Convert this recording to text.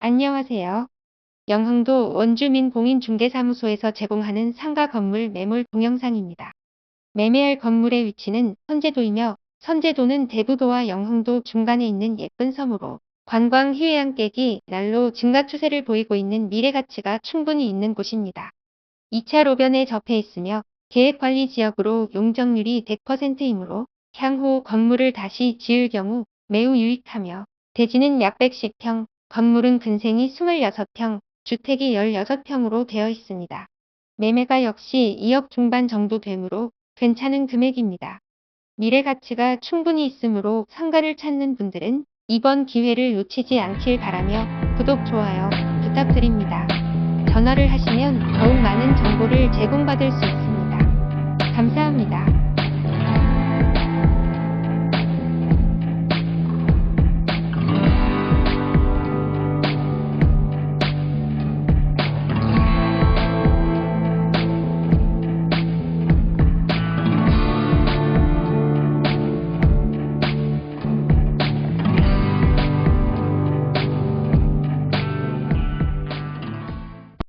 안녕하세요. 영흥도 원주민 공인중개사무소에서 제공하는 상가 건물 매물 동영상입니다. 매매할 건물의 위치는 선제도이며 선제도는 대구도와 영흥도 중간에 있는 예쁜 섬으로 관광 휴양객이 날로 증가 추세를 보이고 있는 미래 가치가 충분히 있는 곳입니다. 2차 로변에 접해 있으며 계획관리 지역으로 용적률이 100%이므로 향후 건물을 다시 지을 경우 매우 유익하며 대지는 약 110평, 건물은 근생이 26평, 주택이 16평으로 되어 있습니다. 매매가 역시 2억 중반 정도 되므로 괜찮은 금액입니다. 미래 가치가 충분히 있으므로 상가를 찾는 분들은 이번 기회를 놓치지 않길 바라며 구독, 좋아요 부탁드립니다. 전화를 하시면 더욱 많은 정보를 제공받을 수 있습니다. 감사합니다.